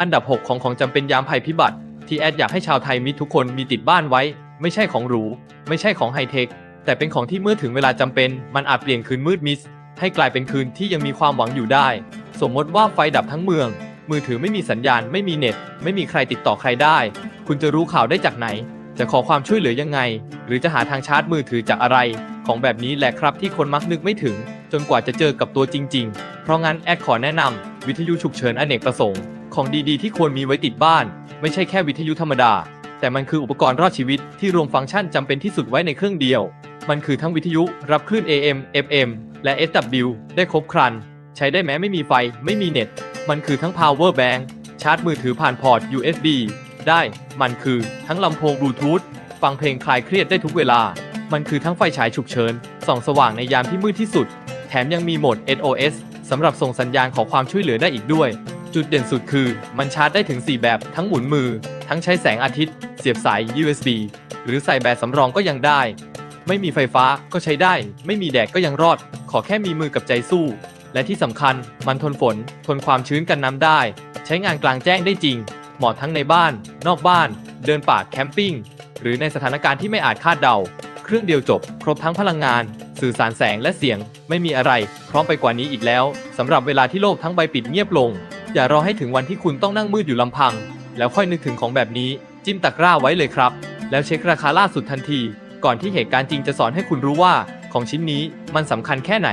อันดับ 6 ของของจำเป็นยามภัยพิบัติ ที่แอดอยากให้ชาวไทยมิตรทุกคนมีติดบ้านไว้ ไม่ใช่ของหรู ไม่ใช่ของไฮเทค แต่เป็นของที่เมื่อถึงเวลาจำเป็น มันอาจเปลี่ยนคืนมืดมิดให้กลายเป็นคืนที่ยังมีความหวังอยู่ได้ สมมติว่าไฟดับทั้งเมือง มือถือไม่มีสัญญาณ ไม่มีเน็ต ไม่มีใครติดต่อใครได้ คุณจะรู้ข่าวได้จากไหน จะขอความช่วยเหลือยังไง หรือจะหาทางชาร์จมือถือจากอะไร ของแบบนี้แหละครับที่คนมักนึกไม่ถึง จนกว่าจะเจอกับตัวจริง ๆ เพราะงั้นแอดขอแนะนำวิทยุฉุกเฉินอเนกประสงค์ ของดีๆ ที่ควรมีไว้ติดบ้าน ไม่ใช่แค่วิทยุธรรมดา แต่มันคืออุปกรณ์รอดชีวิตที่รวมฟังก์ชันจำเป็นที่สุดไว้ในเครื่องเดียว มันคือทั้งวิทยุรับคลื่น AM FM และ SW ได้ครบครัน ใช้ได้แม้ไม่มีไฟ ไม่มีเน็ต มันคือทั้ง power bank ชาร์จมือถือผ่านพอร์ต USB ได้ มันคือทั้งลำโพงบลูทูธฟังเพลงคลายเครียดได้ทุกเวลา มันคือทั้งไฟฉายฉุกเฉินส่องสว่างในยามที่มืดที่สุด แถมยังมีโหมด SOS สำหรับส่งสัญญาณขอความช่วยเหลือได้อีกด้วย จุดเด่นสุดคือมันชาร์จได้ถึง 4 แบบทั้งหมุนมือ ทั้งใช้แสงอาทิตย์ เสียบสาย USB หรือใส่แบตสำรองก็ยังได้ ไม่มีไฟฟ้าก็ใช้ได้ ไม่มีแดดก็ยังรอด ขอแค่มีมือกับใจสู้ และที่สำคัญมันทนฝน ทนความชื้นกันน้ำได้ ใช้งานกลางแจ้งได้จริง เหมาะทั้งในบ้าน นอกบ้าน เดินป่าแคมปิ้งหรือในสถานการณ์ที่ไม่อาจคาดเดา เครื่องเดียวจบ ครบทั้งพลังงาน สื่อสารแสงและเสียง ไม่มีอะไร พร้อมไปกว่านี้อีกแล้วสำหรับเวลาที่โลกทั้งใบปิดเงียบลง อย่ารอให้ถึงวันที่คุณต้องนั่งมืดอยู่ลำพัง แล้วค่อยนึกถึงของแบบนี้ จิ้มตะกร้าไว้เลยครับ แล้วเช็คราคาล่าสุดทันที ก่อนที่เหตุการณ์จริงจะสอนให้คุณรู้ว่า ของชิ้นนี้มันสำคัญแค่ไหน